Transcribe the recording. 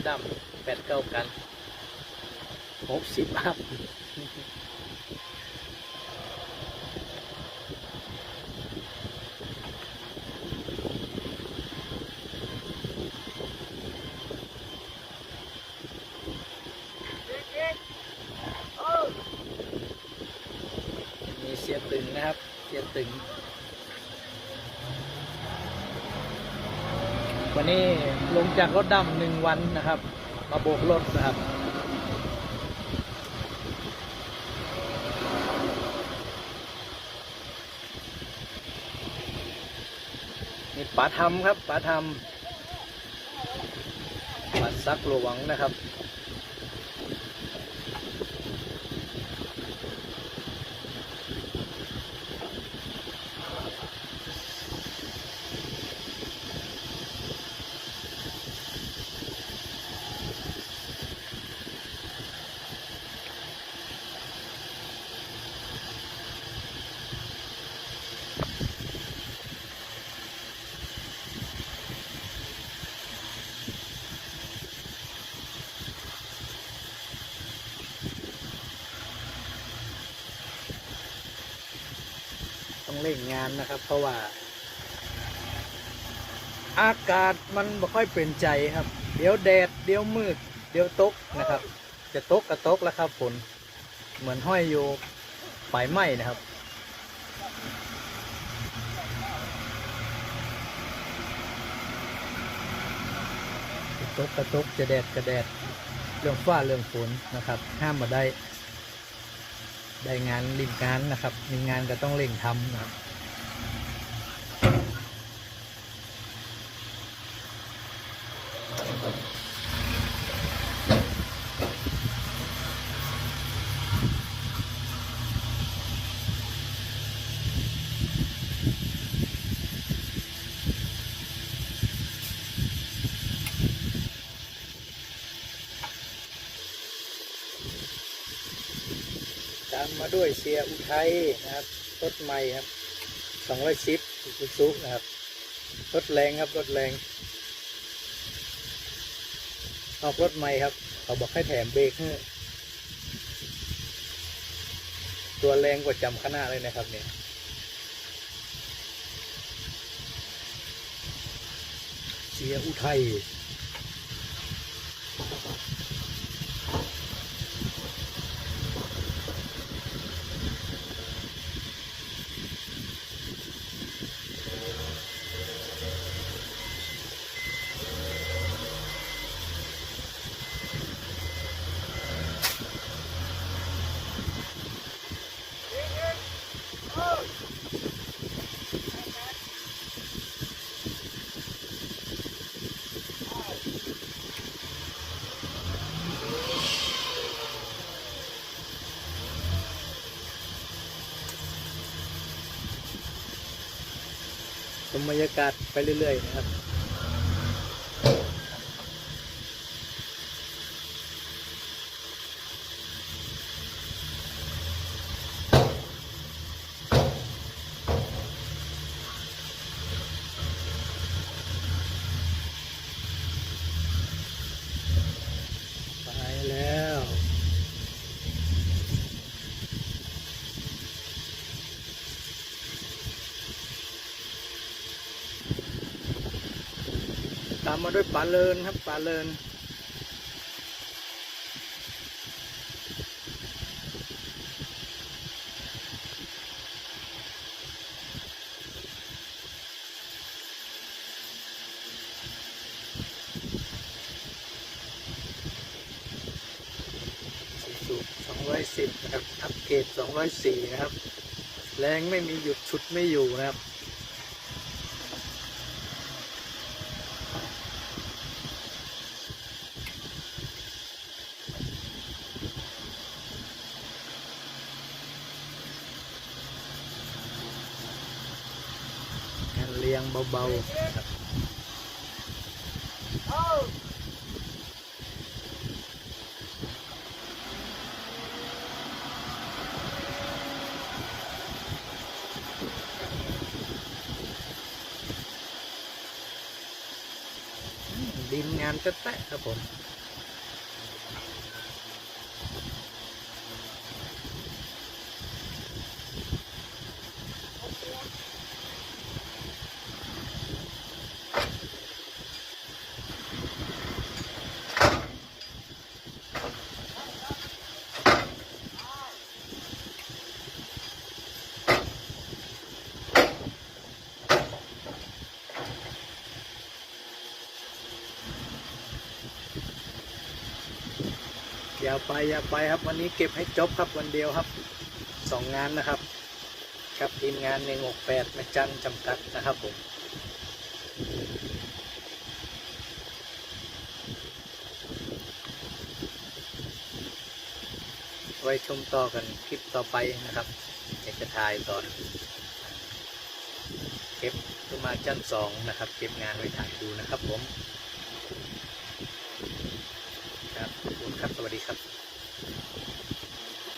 ถดำแปดเก้ากันหกสิบอัพมีเสียตึงนะครับ เสียตึง วันนี้ลงจากรถดำหนึ่งวันนะครับ มาโบกรถนะครับ นี่ป่าธรรมครับป่าธรรมป่าซักหลวงนะครับ ต้องเร่งงานนะครับ เพราะว่า อากาศมันไม่ค่อยเป็นใจครับ เดี๋ยวแดดเดี๋ยวมืด เดี๋ยวตกนะครับ จะตกก็ตกแล้วครับฝนเหมือนห้อยอยู่ปลายไม้นะครับจะตกกระตกจะแดดกระแดดเรื่องฟ้าเรื่องฝนนะครับ ห้ามมาได้ ได้งานริมงานนะครับ มีงานก็ต้องเร่งทำนะครับ ตามมาด้วยเสียอุทัยนะครับรถใหม่ครับสองร้อยสิบซูซุนะครับรถแรงครับรถแรง ออกรถใหม่ครับ เขาบอกให้แถมเบรกตัวแรงกว่าจำคณะเลยนะครับเนี่ยเสียอุทัย ชมบรรยากาศไปเรื่อยๆนะครับ มาด้วยปลาเลินครับปลาเลินสูบสองร้อยสิบนะครับอัปเกรดสองร้อยสี่นะครับ แรงไม่มีหยุดชุดไม่อยู่นะครับ การเลี้ยงเบาๆนะครับดินงานจะแตะครับผม อย่าไปอย่าไปครับวันนี้เก็บให้จบครับวันเดียวครับสองงานนะครับกับทีมงานในงกแปดแม่จันจำกัดนะครับผมไว้ชมต่อกันคลิปต่อไปนะครับอยากจะถ่ายตอนเก็บขึ้นมาชั้นสองนะครับ เก็บงานไว้ถ่ายดูนะครับผม ครับขอบคุณ ครับ สวัสดีครับ